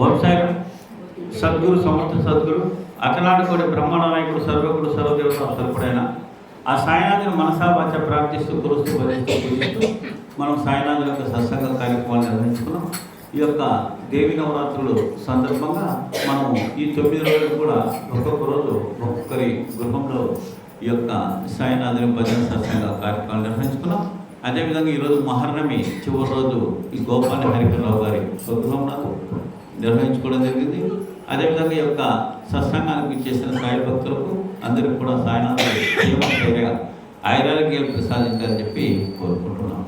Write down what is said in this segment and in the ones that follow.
వంశాయనం సద్గురు సమర్థ సద్గురు. అఖలాడుకోడి బ్రహ్మాండ నాయకుడు సర్వకుడు సర్వదేవత సర్వకుడైన ఆ సాయినాథుని మనసా ప్రార్థిస్తూ కురుస్తూ భరిస్తూ పూజిస్తూ మనం సాయినాథుని యొక్క సత్సంగ కార్యక్రమాలు నిర్వహించుకున్నాం. ఈ యొక్క దేవి నవరాత్రులు సందర్భంగా మనం ఈ తొమ్మిది రోజులు కూడా ఒక్కొక్క రోజు ఒక్కొక్కరి గృహంలో ఈ యొక్క సాయినాథుని భజన సత్సంగ కార్యక్రమాలు నిర్వహించుకున్నాం. అదేవిధంగా ఈరోజు మహర్ణమి చివరి రోజు ఈ గోపాల హరికరావు గారి స్వగృహంలో నిర్వహించుకోవడం జరిగింది. అదేవిధంగా ఈ యొక్క సత్సంగానికి ఇచ్చేసిన సాయి భక్తులకు అందరికీ కూడా సాయినాథ ఆయురారోగ్యాలు ప్రసాదించాలని చెప్పి కోరుకుంటున్నాం.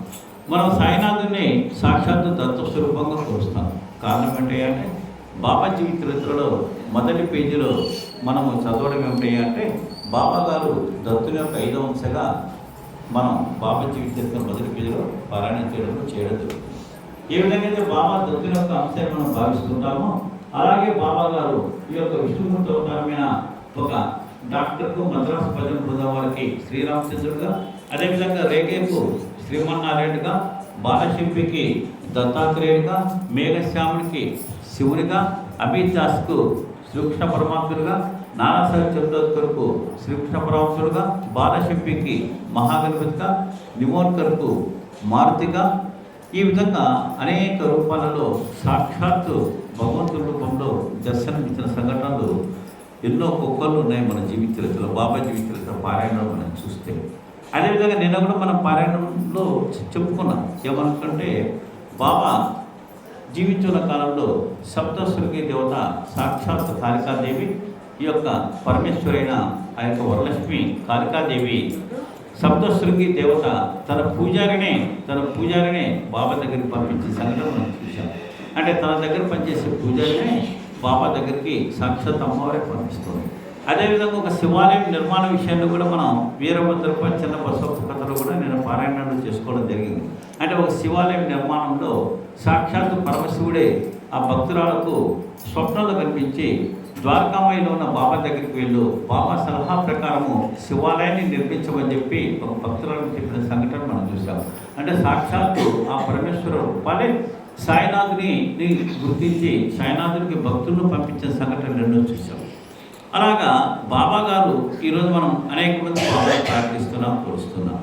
మనం సాయినాథుని సాక్షాత్తు దత్తస్వరూపంగా కోరుస్తాం. కారణం ఏంటంటే అంటే బాబా చరిత్రలో మొదటి పేజీలో మనము చదవడం ఏమిటంటే బాబా గారు దత్తుని యొక్క ఐదవ అంశగా మనం బాబా చరిత్ర మొదటి పేజీలో పారాయణ చేయడం చేయడం జరుగుతుంది. ఏ విధంగా అయితే బాబా దత్తుని యొక్క అంశాన్ని మనం భావిస్తుంటామో. అలాగే బాబా గారు ఈ యొక్క విష్ణుమూర్తి అవతారమైన ఒక డాక్టర్కు మద్రాసు భజన బృందం వారికి శ్రీరామచంద్రుడుగా అదేవిధంగా రేగేకు శ్రీమన్నారాయణగా బాలశిల్పికి దత్తాత్రేయుడిగా మేఘశ్యాముడికి శివునిగా అమిత్ దాస్కు శ్రీకృష్ణ పరమాత్ముడుగా నానాసాహెబ్ చంద్రోద్కర్కు శ్రీకృష్ణ పరమాత్ముడుగా బాలశిల్పికి మహాగణపతిగా నిమోన్కర్కు మారుతిగా ఈ విధంగా అనేక రూపాలలో సాక్షాత్తు భగవంతుడి రూపంలో దర్శనమిచ్చిన సంఘటనలు ఎన్నో కుక్కలు ఉన్నాయి మన జీవిత చరిత్రలో బాబా జీవిత చరిత్ర పారాయణంలో మనం చూస్తే. అదేవిధంగా నిన్న కూడా మనం పారాయణంలో చెప్పుకున్నాం ఏమనుకుంటే బాబా జీవించున్న కాలంలో సప్తశృంగి దేవత సాక్షాత్ కాళికాదేవి ఈ యొక్క పరమేశ్వరైన ఆ యొక్క వరలక్ష్మి కాళికాదేవి సప్తశృంగి దేవత తన పూజారినే తన పూజారినే బాబా దగ్గరికి పంపించే సంఘటన మనం చూసాం అంటే తన దగ్గర పనిచేసే పూజారినే బాబా దగ్గరికి సాక్షాత్ అమ్మవారే పంపిస్తుంది. అదేవిధంగా ఒక శివాలయం నిర్మాణ విషయంలో కూడా మనం వీరభద్రప చిన్న బసవప్ప కథలో కూడా నేను పారాయణలు చేసుకోవడం జరిగింది. అంటే ఒక శివాలయం నిర్మాణంలో సాక్షాత్తు పరమశివుడే ఆ భక్తురాలకు స్వప్నంలో కనిపించి ద్వారకామయ్యలో ఉన్న బాబా దగ్గరికి వెళ్ళు. బాబా సలహా ప్రకారము శివాలయాన్ని నిర్మించమని చెప్పి ఒక భక్తులను చెప్పిన సంఘటన మనం చూసాం అంటే సాక్షాత్తు ఆ పరమేశ్వర రూపాలే సాయినాథుని గుర్తించి సాయినాథునికి భక్తులను పంపించిన సంఘటన రెండో చూసాం అలాగా బాబా గారు ఈరోజు మనం అనేక మంది బాబా ప్రార్థిస్తున్నాం కోరుస్తున్నాం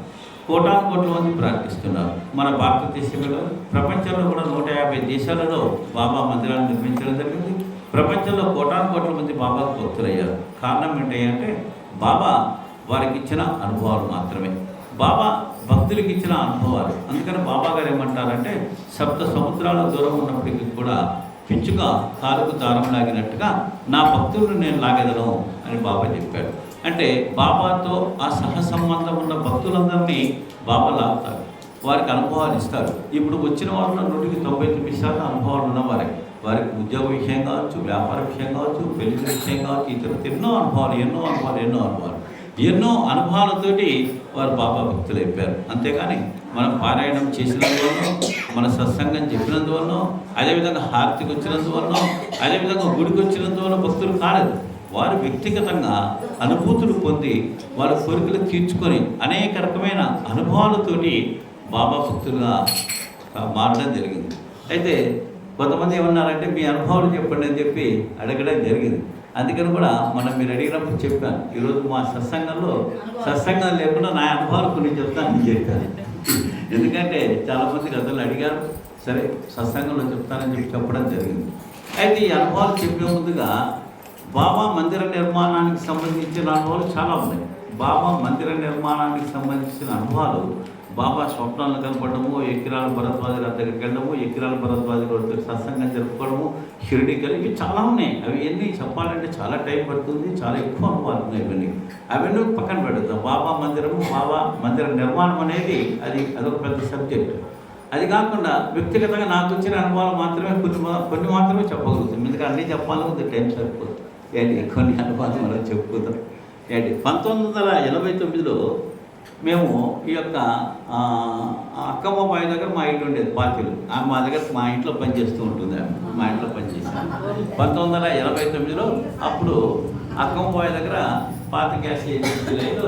కోటాను కోట్ల మంది ప్రార్థిస్తున్నారు. మన భారతదేశంలో ప్రపంచంలో కూడా నూట యాభై దేశాలలో బాబా మందిరాలు నిర్మించడం జరిగింది. ప్రపంచంలో కోటాను కోట్ల మంది బాబాకు భక్తులయ్యారు. కారణం ఏంటి అంటే బాబా వారికి ఇచ్చిన అనుభవాలు మాత్రమే. బాబా భక్తులకు ఇచ్చిన అనుభవాలు. అందుకని బాబా గారు ఏమంటారంటే సప్త సముద్రాల దూరం ఉన్నప్పటికీ కూడా పిచ్చుక కాలుకు దారం లాగినట్టుగా నా భక్తులను నేను లాగెదను అని బాబా చెప్పాడు. అంటే బాబాతో ఆ సహ సంబంధం ఉన్న భక్తులందరినీ బాబా లాగుతారు. వారికి అనుభవాలు ఇస్తారు. ఇప్పుడు వచ్చిన వారు నూటికి తొంభై తొమ్మిది శాతం అనుభవాలు ఉన్నవారే. వారికి ఉద్యోగ విషయం కావచ్చు వ్యాపార విషయం కావచ్చు పెళ్ళి విషయం కావచ్చు ఇతర ఎన్నో అనుభవాలు ఎన్నో అనుభవాలు ఎన్నో అనుభవాలు. ఎన్నో అనుభవాలతోటి వారు బాబా భక్తులు అయిపోయారు. అంతేకాని మనం పారాయణం చేసినందువల్ల మన సత్సంగం చెప్పినందువల్ల అదేవిధంగా హారతికి వచ్చినందువల్ల అదేవిధంగా గుడికి వచ్చినందువల్ల భక్తులు కాలేదు. వారు వ్యక్తిగతంగా అనుభూతులు పొంది వారి కోరికలు తీర్చుకొని అనేక రకమైన అనుభవాలతోటి బాబా భక్తులుగా మారడం జరిగింది. అయితే కొంతమంది ఏమన్నారంటే మీ అనుభవాలు చెప్పండి అని చెప్పి అడగడం జరిగింది. అందుకని కూడా మనం మీరు అడిగినప్పుడు చెప్పాను. ఈరోజు మా సత్సంగంలో సత్సంగం లేకుండా నా అనుభవాలు కొన్ని చెప్తానని చెప్పాను. ఎందుకంటే చాలామంది గతంలో అడిగారు సరే సత్సంగంలో చెప్తానని చెప్పి చెప్పడం జరిగింది. అయితే ఈ అనుభవాలు చెప్పే ముందుగా బాబా మందిర నిర్మాణానికి సంబంధించిన అనుభవాలు చాలా ఉన్నాయి. బాబా మందిర నిర్మాణానికి సంబంధించిన అనుభవాలు బాబా స్వప్నాలను కనపడము ఎక్కిరాల భరద్వాజుల దగ్గరికి వెళ్ళడము ఎక్కిరాల భరద్వాజుల దగ్గర సత్సంగం జరుపుకోవడము షిరిడికి వెళ్ళి ఇవి చాలా ఉన్నాయి. అవి ఎన్ని చెప్పాలంటే చాలా టైం పడుతుంది చాలా ఎక్కువ అనుభవాలు ఇవన్నీ. అవన్నీ పక్కన పెడతాం బాబా మందిరము బాబా మందిర నిర్మాణం అనేది అది అదొక పెద్ద సబ్జెక్ట్. అది కాకుండా వ్యక్తిగతంగా నాకు వచ్చిన అనుభవాలు మాత్రమే కొన్ని కొన్ని మాత్రమే చెప్పగలుగుతాం. ఎందుకంటే అన్నీ చెప్పాలనుకుంది టైం సరిపోతుంది ఏంటి? కొన్ని అనుభవాలు మనం చెప్పుకుంటాం ఏంటి? పంతొమ్మిది వందల ఎనభై తొమ్మిదిలో మేము ఈ యొక్క అక్కమ్మ బాయ్ దగ్గర మా ఇంట్లో ఉండేది పార్టీలు ఆమె మా దగ్గర మా ఇంట్లో పనిచేస్తూ ఉంటుంది ఆమె. మా ఇంట్లో పనిచేసింది పంతొమ్మిది వందల ఎనభై తొమ్మిదిలో అప్పుడు అక్కమ్మ బాయ్ దగ్గర పాత గ్యాస్ లేదు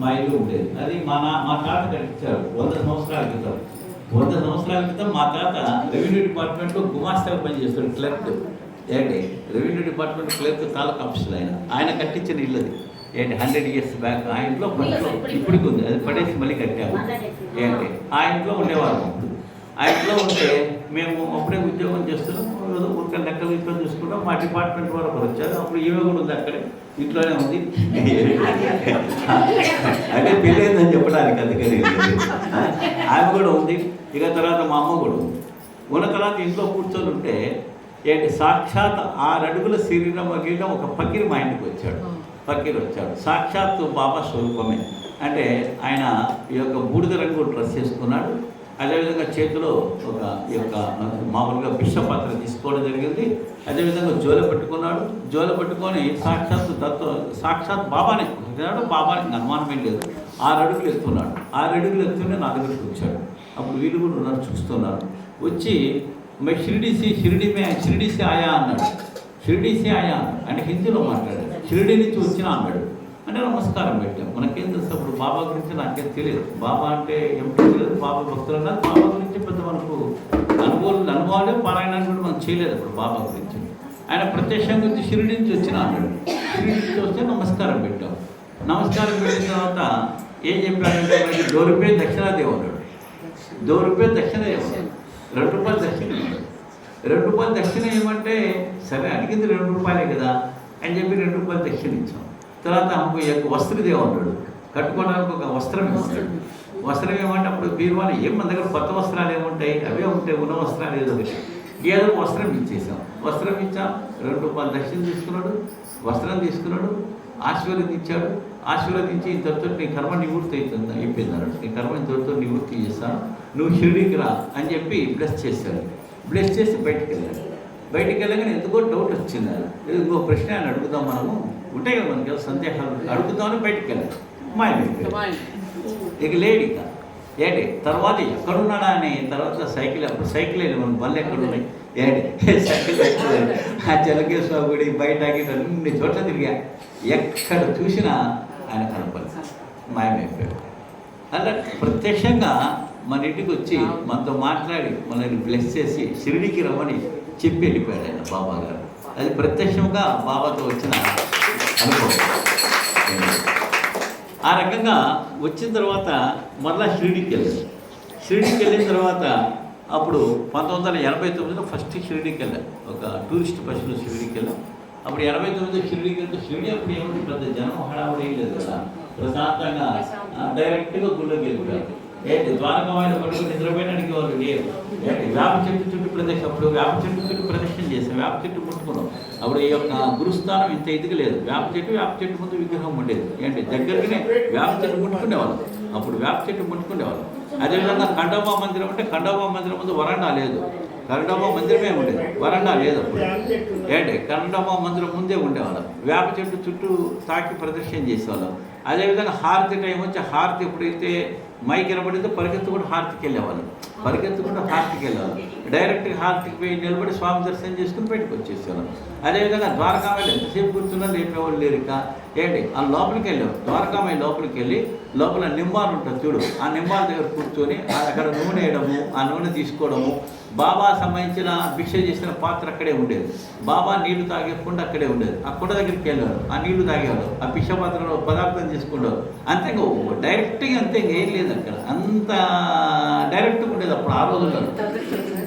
మా ఇల్లు ఉండేది. అది మా నా మా తాత కట్టించారు. వంద సంవత్సరాల క్రితం. వంద సంవత్సరాల క్రితం మా తాత రెవెన్యూ డిపార్ట్మెంట్లో గుమాస్తాగా పనిచేస్తాడు క్లర్క్. ఏంటి? రెవెన్యూ డిపార్ట్మెంట్ క్లర్క్ తాలూకా ఆఫీసులు ఆయన. ఆయన కట్టించిన ఇల్లు అది. ఏంటి? హండ్రెడ్ ఇయర్స్ బ్యాక్ ఆ ఇంట్లో ఫస్ట్లో ఇప్పటికి ఉంది. అది పడేసి మళ్ళీ కట్టాము ఏంటి? ఆ ఇంట్లో ఉండేవాళ్ళం ఆ ఇంట్లో ఉంటే మేము అప్పుడే ఉద్యోగం చేస్తున్నాం. ఊరికే లెక్కలు ఇంట్లో చూసుకుంటాం. మా డిపార్ట్మెంట్ వరకు వచ్చారు. అప్పుడు ఈమె కూడా ఉంది అక్కడే. ఇంట్లోనే ఉంది. అదే పెళ్ళైందని చెప్పడానికి అందుకని ఆమె కూడా ఉంది. ఇక తర్వాత మా అమ్మ కూడా ఉంది. ఉన్న తర్వాత ఇంట్లో కూర్చొని ఉంటే ఏంటి? సాక్షాత్ ఆరు అడుగుల శరీరం వగిలిన ఒక ఫకీర్ మా ఇంటికి వచ్చాడు. ఫకీర్ వచ్చాడు. సాక్షాత్తు బాబా స్వరూపమే. అంటే ఆయన ఈ యొక్క బూడిద రంగు డ్రెస్ చేసుకున్నాడు అదేవిధంగా చేతిలో ఒక ఈ యొక్క మామూలుగా బిష పాత్ర తీసుకోవడం జరిగింది. అదేవిధంగా జోల పట్టుకున్నాడు. జోల పట్టుకొని సాక్షాత్ తత్వ సాక్షాత్ బాబానే. అంటున్నాడు బాబాని. అనుమానం ఏం లేదు. ఆరు అడుగులు ఎత్తున్నాడు ఆరు అడుగులు ఎత్తునే నా దగ్గరికి వచ్చాడు. అప్పుడు వీళ్ళు కూడా ఉన్నారు చూస్తున్నారు. వచ్చి మే షిరిడిసి షిరిడి మే షిరిడిసి ఆయా అన్నాడు. షిరిడిసి ఆయా అంటే హిందీలో మాట్లాడాడు షిరిడి నుంచి వచ్చిన అన్నాడు. అంటే నమస్కారం పెట్టాం. మనకేం తెలుసు అప్పుడు బాబా గురించి నాకేం తెలియదు. బాబా అంటే ఏమిటో తెలియదు. బాబా భక్తులు కాదు బాబా గురించి పెద్ద మనకు అనుభవాలు పారాయణాన్ని కూడా మనం చేయలేదు అప్పుడు బాబా గురించి. ఆయన ప్రత్యక్షంగా వచ్చి షిరిడి నుంచి వచ్చిన అన్నాడు. షిరిడి నుంచి వస్తే నమస్కారం పెట్టాం. నమస్కారం పెట్టిన తర్వాత ఏం చెప్పాడంటే మనకి దో దక్షిణాదేవి అన్నాడు. దో రూపాయలు దక్షిణ రెండు రూపాయలు దక్షిణ రెండు రూపాయలు దక్షిణ ఏమంటే సరే అడిగింది రెండు రూపాయలే కదా. అని చెప్పి రెండు రూపాయలు దక్షిణ ఇచ్చాం తర్వాత ఈ యొక్క వస్త్రదేవ అన్నాడు కట్టుకోవడానికి ఒక వస్త్రం ఇస్తాడు వస్త్రం. ఏమంటే అప్పుడు బీరువాలు ఏం మన దగ్గర కొత్త వస్త్రాలు ఏముంటాయి అవే ఉంటాయి ఉన్న వస్త్రాలు ఏదో ఒకటి. ఏదో వస్త్రం ఇచ్చేసాం. వస్త్రం ఇచ్చాం రెండు రూపాయలు దక్షిణ తీసుకున్నాడు వస్త్రం తీసుకున్నాడు ఆశీర్వదించాడు ఆశీర్వదించి ఇంతటితో నీ కర్మ నివృత్తి అవుతుంది అయిపోయింది అన్నాడు. నీ కర్మ ఇంతటితో నివృత్తి చేస్తాను నువ్వు షిరిడికి రా అని చెప్పి బ్లెస్ చేశాడు. బ్లెస్ చేసి బయటికి వెళ్ళాడు. బయటికి వెళ్ళగానే ఎందుకో డౌట్ వచ్చింది ఇంకో ప్రశ్న ఆయన అడుగుదాం మనము. ఉంటాయి కదా మనకి సందేహాలు. అడుగుదామని బయటికి వెళ్ళాడు మాయమైపోయాడు ఇక లేడు ఇక. ఏంటి? తర్వాత ఎక్కడున్నాడా అని తర్వాత సైకిల్ అప్పుడు సైకిల్ వెళ్ళి మన బళ్ళు ఎక్కడ ఉన్నాయి ఏంటి? సైకిల్. ఆ జలకేశ్వర గుడి బయట అన్ని చోట్ల తిరిగా. ఎక్కడ చూసినా ఆయన కనపడదు. మాయమైపోయాడు అలా ప్రత్యక్షంగా మన ఇంటికి వచ్చి మనతో మాట్లాడి మనల్ని బ్లెస్ చేసి షిరిడికి రమ్మని చెప్పి వెళ్ళిపోయారు ఆయన బాబా గారు అది ప్రత్యక్షంగా బాబాతో వచ్చిన అనుభవం. ఆ రకంగా వచ్చిన తర్వాత మరలా షిరిడికి వెళ్ళాను షిరిడికి వెళ్ళిన తర్వాత అప్పుడు పంతొమ్మిది వందల ఎనభై తొమ్మిదిలో ఫస్ట్ షిరిడికి వెళ్ళాం ఒక టూరిస్ట్ బస్సులో షిరిడికి వెళ్ళాం. అప్పుడు ఎనభై తొమ్మిదిలో షిరిడికి వెళ్తే షిరిడి అప్పుడు ఏమిటి పెద్ద జనం హడావుడు ఏం లేదు కదా. ప్రశాంతంగా డైరెక్ట్గా గుళ్ళోకి వెళ్ళిపోయారు. ఏంటి ద్వారకమైన పడుకుని నిద్రపోయడానికి వాళ్ళు లేరు. ఏంటి వేప చెట్టు చుట్టూ ప్రదేశం అప్పుడు వేప చెట్టు ప్రదక్షిణ చేసాం వేప చెట్టు ముట్టుకున్నాం. అప్పుడు ఈ యొక్క గురుస్థానం ఇంత ఎదుగు లేదు. వేప చెట్టు వేప చెట్టు ముందు విగ్రహం ఉండేది. ఏంటి? దగ్గరగానే వేప చెట్టు ముట్టుకునేవాళ్ళం. అప్పుడు వేప చెట్టు ముట్టుకునేవాళ్ళం. అదేవిధంగా ఖండోబా మందిరం అంటే ఖండోబా మందిరం ముందు వరండా లేదు. ఖండోబా మందిరమే ఉండేది. వరండా లేదు అప్పుడు. ఏంటి? ఖండోబా మందిరం ముందే ఉండేవాళ్ళం. వేప చెట్టు చుట్టూ తాకి ప్రదర్శన చేసేవాళ్ళం. అదేవిధంగా హారతి టైం వచ్చి హారతి ఎప్పుడైతే మైక్ వినబడితే పరిగెత్తుకుంటూ హార్తికి వెళ్ళేవాళ్ళు. పరిగెత్తుకుంటూ హార్తికి వెళ్ళేవాళ్ళు. డైరెక్ట్గా హార్తికి పోయి నిలబడి స్వామి దర్శనం చేసుకుని బయటకు వచ్చేసేవాళ్ళం. అదేవిధంగా ద్వారకామాయిలు ఎంతసేపు కూర్చున్నా లేపేవాళ్ళు లేరు ఇంకా? ఏంటి? ఆ లోపలికి వెళ్ళాం ద్వారకామాయి లోపలికి వెళ్ళి లోపల నిమ్మాలు ఉంటుంది చూడు. ఆ నిమ్మాల దగ్గర కూర్చొని ఆ అక్కడ నూనె వేయడము ఆ నూనె తీసుకోవడము. బాబా సంబంధించిన భిక్ష చేసిన పాత్ర అక్కడే ఉండేది. బాబా నీళ్ళు తాగే కుండ అక్కడే ఉండేది. ఆ కుండ దగ్గరికి వెళ్ళారు ఆ నీళ్ళు తాగేవారు ఆ భిక్ష పాత్రలో పదార్థం చేసుకుంటారు అంతే డైరెక్ట్గా అంతే ఏం లేదు. అక్కడ. అంత డైరెక్ట్గా ఉండేది అప్పుడు ఆ రోజుల్లో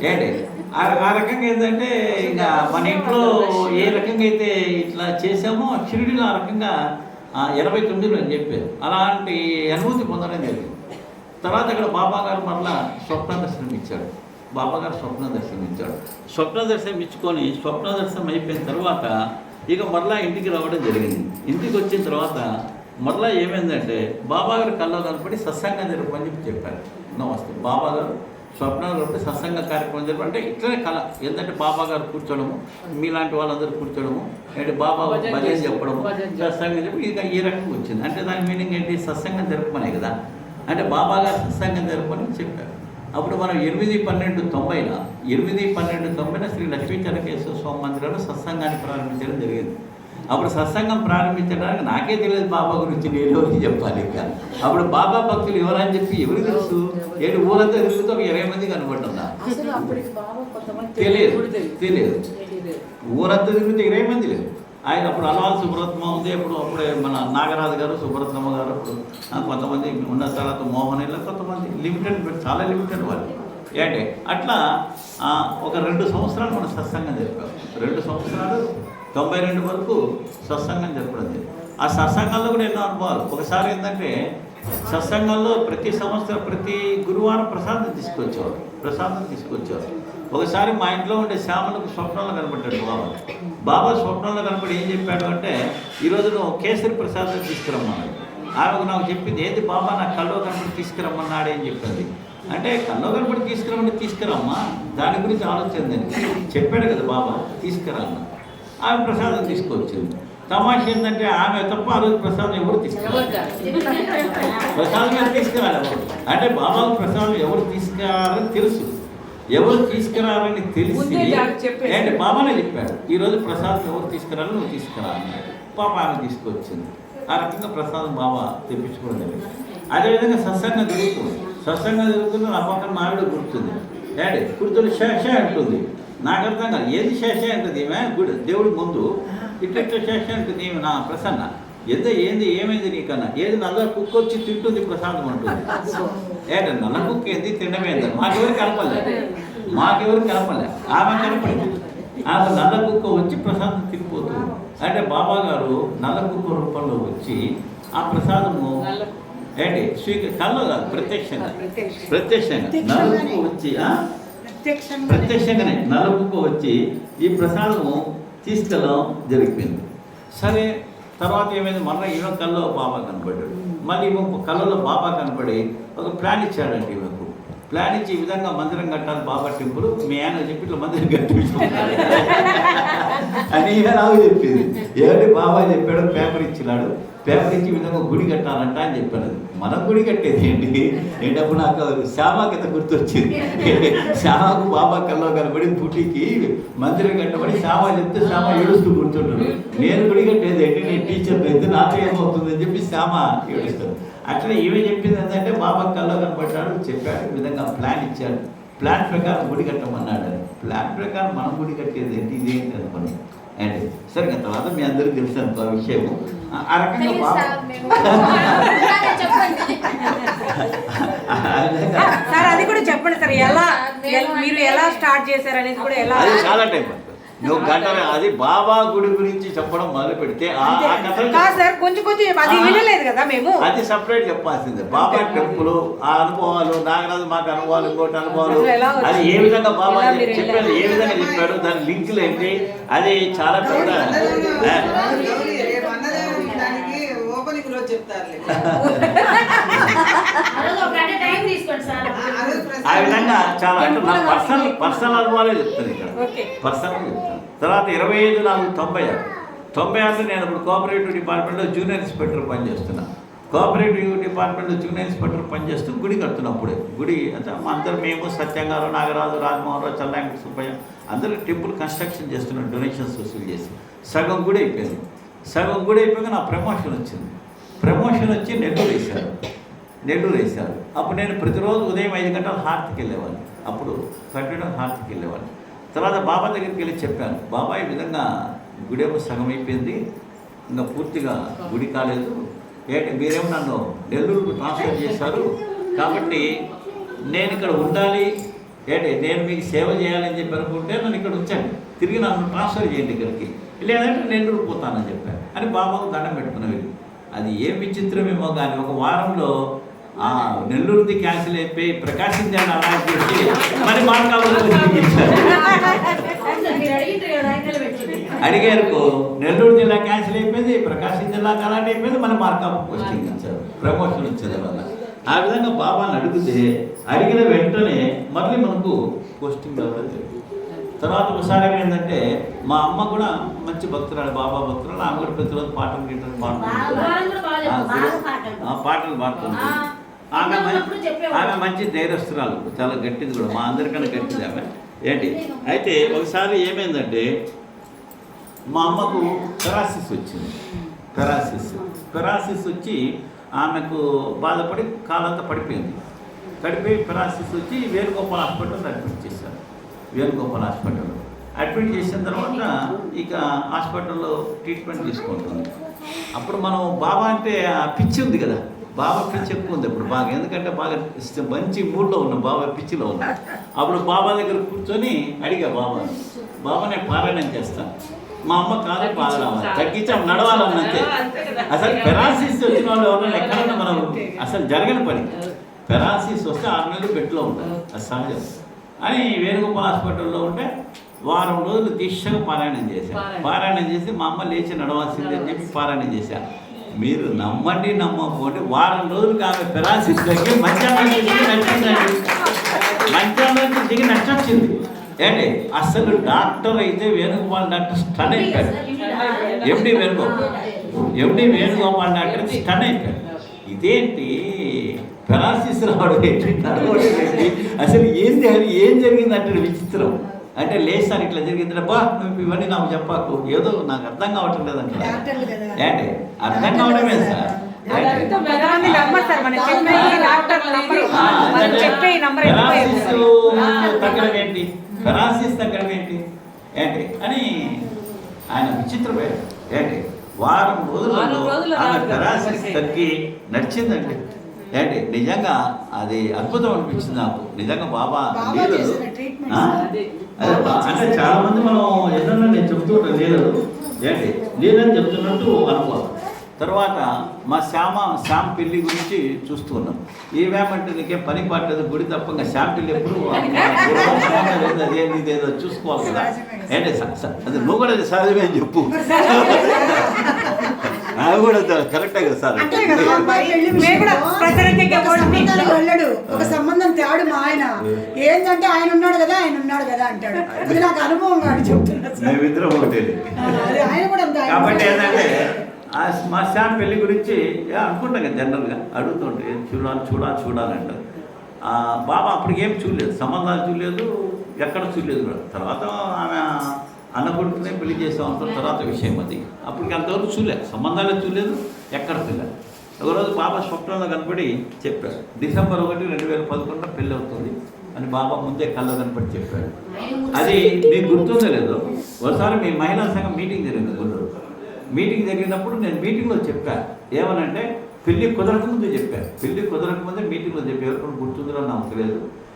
ఏంటి? ఆ రకంగా ఏంటంటే ఇంకా మన ఇంట్లో ఏ రకంగా అయితే ఇట్లా చేసామో షిరిడిలో ఆ రకంగా ఎనభై తొమ్మిదిలో అని చెప్పారు. అలాంటి అనుభూతి పొందడం జరిగింది. తర్వాత అక్కడ బాబా గారు మరలా స్వప్న దర్శనం ఇచ్చాడు బాబా గారు స్వప్న దర్శనం ఇచ్చాడు స్వప్న దర్శనం ఇచ్చుకొని స్వప్న దర్శనం అయిపోయిన తర్వాత ఇక మరలా ఇంటికి రావడం జరిగింది. ఇంటికి వచ్చిన తర్వాత మరలా ఏమైందంటే బాబా గారు కల్లో కనపడి సత్సంగం జరపని చెప్పి చెప్పారు. నమస్తే. బాబా గారు స్వప్నంలో సత్సంగ కార్యక్రమం జరప అంటే ఇట్లనే కళ. ఏంటంటే బాబా గారు కూర్చోడము మీలాంటి వాళ్ళందరూ కూర్చోడము అంటే బాబా భజన చెప్పడము. సత్సంగం చెప్పి ఇక ఈ రకంగా వచ్చింది. అంటే దాని మీనింగ్ ఏంటి? సత్సంగం జరపమనే కదా. అంటే బాబా గారు సత్సంగం జరపమని చెప్పారు. అప్పుడు మనం ఎనిమిది పన్నెండు తొంభైన ఎనిమిది పన్నెండు తొంభైన శ్రీ లక్ష్మీ చెనకేశ్వర స్వామి మందిరంలో సత్సంగాన్ని ప్రారంభించడం జరిగింది. అప్పుడు సత్సంగం ప్రారంభించడానికి నాకే తెలియదు బాబా గురించి నేను ఎవరికి చెప్పాలి ఇక. అప్పుడు బాబా భక్తులు ఎవరని చెప్పి ఎవరికి తెలుసు? ఏడు ఊరంతా తిరుగుతూ ఒక ఇరవై మంది కొంతమంది తెలియదు. తెలియదు. ఊరంతా తిరిగితే ఇరవై మంది లేదు ఆయన అప్పుడు అలవాల్ సుబ్రత్మ ఉంది. అప్పుడు అప్పుడే మన నాగరాజు గారు సుబ్రత్నమ్మ గారు అప్పుడు కొంతమంది ఉన్న తర్వాత మోహన్ ఇలా కొంతమంది. లిమిటెడ్ చాలా లిమిటెడ్ వాళ్ళు. ఏంటి? అట్లా ఒక రెండు సంవత్సరాలు మనం సత్సంగం జరిపాం రెండు సంవత్సరాలు తొంభై రెండు వరకు సత్సంగం జరపడం జరిగింది. ఆ సత్సంగంలో కూడా ఎన్నో అనుభవాలు. ఒకసారి ఏంటంటే సత్సంగంలో ప్రతి సంవత్సరం ప్రతి గురువారం ప్రసాదం తీసుకొచ్చేవారు. ప్రసాదం తీసుకొచ్చేవారు. ఒకసారి మా ఇంట్లో ఉండే శ్యామలకు స్వప్నంలో కనపడ్డాడు బాబా. బాబా స్వప్నంలో కనపడి ఏం చెప్పాడు అంటే ఈరోజు నువ్వు కేసరి ప్రసాదం తీసుకురమ్మన్నాడు. ఆమెకు నాకు చెప్పింది ఏది బాబా నాకు కల్లో కనపడి తీసుకురమ్మన్నాడు అని చెప్పింది అంటే కల్లో కనపడి తీసుకురమ్మంటే తీసుకురమ్మా. దాని గురించి ఆలోచన చెప్పాడు కదా బాబా తీసుకురమ్మా. ఆమె ప్రసాదం తీసుకొచ్చింది తమాష ఏంటంటే ఆమె తప్ప ఆ రోజు ప్రసాదం ఎవరు కాదు. ప్రసాదం ఎవరు తీసుకురాలి ఎవరు? అంటే బాబాకు ప్రసాదం ఎవరు తీసుకురారని తెలుసు. ఎవరు తీసుకురారని తెలిసి. ఏంటి? బాబానే చెప్పాడు ఈరోజు ప్రసాదం ఎవరు తీసుకురాలి నువ్వు తీసుకురా పాప ఆమె తీసుకొచ్చింది. ఆ రకంగా ప్రసాదం బాబా తెప్పించుకోవడం జరిగింది. అదేవిధంగా సత్సంగం జరుగుతుంది. సత్సంగం జరుగుతుంది నా పక్కన మావిడ గుర్తుంది. డాడీ గుర్తులు శేష అంటుంది. నాకు అర్థం కాదు. ఏది శేష అంటుంది ఈమె గుడి. దేవుడి ముందు. ఇట్లా ఇట్లా శేష అంటుంది ఈమె నా ప్రసన్న. ఎంత ఏంది ఏమైంది నీకన్నా? ఏది నల్ల కుక్క వచ్చి తింటుంది ప్రసాదం అంటుంది. ఏంట నల్ల కుక్క ఏంది? తినమేంది మాకెవరు కనపలే మాకెవరు కనపలే ఆమె కనపడింది. ఆమె నల్ల కుక్క వచ్చి ప్రసాదం తినిపోతుంది. అంటే బాబా గారు నల్ల కుక్క రూపంలో వచ్చి ఆ ప్రసాదము ఏంటి? స్వీక కళ్ళు కాదు ప్రత్యక్షంగా. ప్రత్యక్ష. ప్రత్యక్షంగా. నల్ల కుక్క వచ్చి ఆ? ప్రత్యక్షంగానే నల్ల వచ్చి ఈ ప్రసాదము తీసుకెళ్ళడం జరిగిపోయింది. సరే తర్వాత ఏమైంది? మళ్ళీ ఈమె కళ్ళలో బాబా కనపడ్డాడు. మళ్ళీ ఈమె కళ్ళలో బాబా కనపడి ఒక ప్లాన్ ఇచ్చాడండి ఈమెకు. ప్లాన్ ఇచ్చి ఈ విధంగా మందిరం కట్టాలి బాబా టెంపుల్ మీ ఆయన చెప్పి ఇట్లా మందిరం కట్టించుకుంటారు అని ఈమె నాకు చెప్పింది. ఏమిటి బాబా చెప్పాడు? పేపర్ ఇచ్చినాడు. పేపర్ ఇచ్చి ఈ విధంగా గుడి కట్టాలంట అని చెప్పాడు. మన గుడి కట్టేది ఏంటి? ఏంటప్పుడు నాకు శ్యామ కింద గుర్తొచ్చింది? శ్యామకు బాబా కల్లో కనబడి పుట్టికి మందిరం కట్టబడి శ్యామ చెప్తే శ్యామ ఏడుస్తూ కూర్చుంటాడు. నేను గుడి కట్టేది ఏంటి? నేను టీచర్ అయితే నాతో ఏమవుతుందని చెప్పి శ్యామ ఏడుస్తాడు. అట్లా ఏమి చెప్పింది ఏంటంటే బాబా కల్లో కనపడ్డాడు చెప్పాడు. ఈ విధంగా ప్లాన్ ఇచ్చాడు. ప్లాన్ ప్రకారం గుడి కట్టమన్నాడు. ప్లాన్ ప్రకారం మనం గుడి కట్టేది ఏంటి? ఇదేంటి అనుకోండి అంటే సరే తర్వాత మీ అందరికీ తెలుసు అనుకో విషయము. ఆ- రకంగా సార్, అది కూడా చెప్పండి సార్ ఎలా మీరు ఎలా స్టార్ట్ చేశారు అనేది కూడా ఎలా అది చాలా టైం నువ్వు గంట అది బాబా గుడి గురించి చెప్పడం మొదలు పెడితే సార్ కొంచెం కొంచెం అది వినలేదు కదా మేము. అది సపరేట్ చెప్పాల్సిందే. బాబా టెంపుల్ ఆ అనుభవాలు నాగరాజు మాకు అనుభవాలు ఇంకోటి అనుభవాలు? అది ఏ విధంగా బాబా చెప్పాడు ఏ? విధంగా చెప్పాడు దాని లింకులు ఏంటి? అది చాలా పెద్ద ఆ విధంగా చాలా అంటే నా పర్సనల్ పర్సనల్ అనుభవాలే చెప్తాను ఇక్కడ. ఓకే. పర్సనల్ చెప్తాను. తర్వాత ఇరవై ఐదు నాలుగు తొంభై ఆరు. తొంభై ఆరులో నేను ఇప్పుడు కోఆపరేటివ్ డిపార్ట్మెంట్లో జూనియర్ ఇన్స్పెక్టర్ పనిచేస్తున్నా. కోఆపరేటివ్ డిపార్ట్మెంట్లో జూనియర్ ఇన్స్పెక్టర్ పనిచేస్తూ గుడి కడుతున్నప్పుడే గుడి అంటే మా అందరు మేము సత్యంగారు నాగరాజు రాజమోహన్ రావు చల్లాంటి సుబ్బయ్య అందరూ టెంపుల్ కన్స్ట్రక్షన్ చేస్తున్నాం డొనేషన్స్ వసూలు చేసి. సగం గుడి అయిపోయింది. సగం గుడి అయిపోయాక నా ప్రమోషన్ వచ్చింది. ప్రమోషన్ వచ్చి నెల్లూరు వేశారు. నెల్లూరు వేశారు. అప్పుడు నేను ప్రతిరోజు ఉదయం ఐదు గంటలు హార్ట్కి వెళ్ళేవాడిని. అప్పుడు కంటిన్యూ హార్ట్కి వెళ్ళేవాడిని. తర్వాత బాబా దగ్గరికి వెళ్ళి చెప్పాను బాబా ఈ విధంగా గుడేమో సగం అయిపోయింది. ఇంకా పూర్తిగా గుడి కాలేదు. ఏంటి మీరేమో నన్ను నెల్లూరుకు ట్రాన్స్ఫర్ చేశారు. కాబట్టి నేను ఇక్కడ ఉండాలి. ఏంటి నేను మీకు సేవ చేయాలని చెప్పి అనుకుంటే నన్ను ఇక్కడ ఉంచండి. తిరిగి నన్ను ట్రాన్స్ఫర్ చేయండి ఇక్కడికి. లేదంటే నెల్లూరు పోతానని చెప్పాను. అని బాబాకు దండం పెట్టుకున్నవి అది ఏ విచిత్రమేమో కానీ ఒక వారంలో ఆ నెల్లూరుది క్యాన్సిల్ అయిపోయి ప్రకాశం జిల్లా అలా చేసి మరి మార్కాపురం అడిగారు నెల్లూరు జిల్లా క్యాన్సిల్ అయిపోయింది ప్రకాశం జిల్లా అలాంటి అయిపోయింది మన మార్కాపు పోస్టింగ్ ఇచ్చారు ప్రమోషన్ ఇచ్చారు వల్ల ఆ విధంగా బాబాని అడిగితే అడిగిన వెంటనే మళ్ళీ మనకు పోస్టింగ్ అవ్వడం జరిగింది. తర్వాత ఒకసారి ఏమైందంటే మా అమ్మ కూడా మంచి భక్తురాలు బాబా భక్తురాలు. ఆమె కూడా ప్రతిరోజు పాటలు గీటలు గురు- పాటలు. పాడుతుంది ఆమె. ఆమె మంచి ధైర్యస్తురాలు. చాలా గట్టిది కూడా. మా అందరికన్నా గట్టిది ఆమె. ఏంటి? అయితే ఒకసారి ఏమైందంటే మా అమ్మకు పెరాసిస్ వచ్చింది. పెరాసిస్. పెరాసిస్ వచ్చి ఆమెకు బాధపడి కాలంతా పడిపోయింది. పడిపోయి పెరాసిస్ వచ్చి వేణుగోపాల్ హాస్పిటల్ అడ్మిట్ చేశారు. వేణుగోపాల్ హాస్పిటల్. అడ్మిట్ చేసిన తర్వాత ఇక హాస్పిటల్లో ట్రీట్మెంట్ తీసుకుంటుంది. అప్పుడు మనం బాబా అంటే ఆ పిచ్చి ఉంది కదా. బాబా పిచ్చి ఎక్కువ ఉంది ఇప్పుడు బాగా. ఎందుకంటే బాగా మంచి మూడ్లో ఉన్నాం బాబా పిచ్చిలో ఉన్నాం అప్పుడు బాబా దగ్గర కూర్చొని అడిగా బాబా బాబా నేను పారాయణం చేస్తాను. మా అమ్మ కాదు బాగా రావాలి తగ్గించాం నడవాలన్నంతే అసలు పెరాసిస్ వచ్చిన వాళ్ళు ఎవరైనా ఎక్కడన్నా మనం అసలు జరగని పని. పెరాసిస్ వస్తే ఆరు నెలలు బెడ్లో ఉంటారు. అది సహజం. అని వేణుగోపాల్ హాస్పిటల్లో ఉంటే వారం రోజులు దీక్షగా పారాయణం చేశాను పారాయణం. చేసి మా అమ్మ లేచి నడవాల్సింది అని చెప్పి పారాయణం చేశాను మీరు నమ్మండి నమ్మకపోండి వారం రోజులకి ఆమె పెరాసిస్ తగ్గి మంచాల దిగి నడిచిందండి. మంచాల దిగి నచ్చొచ్చింది ఏంటి? అసలు డాక్టర్ అయితే వేణుగోపాల్ డాక్టర్ స్టన్ అయిపోయాడు. MD Venugopal. MD Venugopal doctor stun అయిపోయాడు. ఇదేంటి? పెరాసిస్ రావడం ఏంటి? నడవడం ఏంటి? అసలు ఏం జరిగి ఏం జరిగింది అంటే విచిత్రం. అంటే లేదు సార్ ఇట్లా జరిగింది బా నువ్వు ఇవన్నీ నాకు చెప్పాకు. ఏదో నాకు అర్థం కావటం లేదంటే. ఏంటి? అర్థం కావడమే సార్. ఏంటి? తగ్గడం ఏంటి? పెరాసిస్ తగ్గడం ఏంటి? ఏంటి? అని ఆయన విచిత్రపోయాడు ఏంటి? వారం రోజులలో ఆమె పెరాసిస్. తగ్గి నడిచిందండి. ఏంటి? నిజంగా అది అద్భుతం అనిపించింది నాకు. నిజంగా బాబా లీలలు. అంటే చాలా మంది మనం ఏదన్నా నేను చెప్తూ ఉంటాను లీలలు. ఏంటి? లీలని చెప్తున్నట్టు అనుకోవాలి. తర్వాత మా శ్యామ శ్యామ్ పెళ్ళి గురించి చూస్తూ ఉన్నాం. ఏమేమంటే నీకేం పని పట్టదు గుడి తప్ప ఇంకా శ్యామ్ పెళ్ళి ఎప్పుడు? అదేంది ఇదేదో చూసుకోవాలి కదా. ఏంటి అది నువ్వు కూడా అది సహజమే అని చెప్పు. నాకు కూడా కరెక్టే కదా సార్. ఒక సంబంధానికి వెళ్ళడు. ఒక సంబంధం తేడు మా ఆయన. ఏంటంటే ఆయన ఉన్నాడు కదా ఆయన ఉన్నాడు కదా అంటాడు. ఇది నాకు అనుభవం కాదు చెప్తున్నా సార్. మేమిద్దరం ఒకటే. అది కాబట్టి ఏంటంటే మా శ్యామ్ పెళ్ళి గురించి అనుకుంటాం కదా జనరల్గా. అడుగుతుంటే చూడాలి చూడాలి చూడాలంటారు ఆ బాబా అప్పటికి ఏం చూడలేదు. సంబంధాలు చూడలేదు ఎక్కడ చూడలేదు కూడా. తర్వాత ఆమె అన్న కొడుకునే పెళ్ళి చేసాం తర్వాత విషయం అది. అప్పటికి అంతవరకు చూడలేదు. సంబంధాలు చూడలేదు ఎక్కడ చూడలేదు. ఒకరోజు బాబా స్వప్నంలో కనపడి చెప్పారు. డిసెంబర్ ఒకటి రెండు వేల పదకొండులో పెళ్ళి అవుతుంది అని బాబా ముందే కళ్ళలో కనపడి చెప్పాడు అది మీకు గుర్తుందో లేదో ఒకసారి మీ మహిళా సంఘం మీటింగ్ జరిగింది గుంటూరు మీటింగ్ జరిగినప్పుడు నేను మీటింగ్లో చెప్పాను ఏమనంటే పెళ్ళి కుదరకముందు చెప్పాను పెళ్ళి కుదరకముందే మీటింగ్లో చెప్పి. ఎవరికి గుర్తుందో నాకు తెలియదు.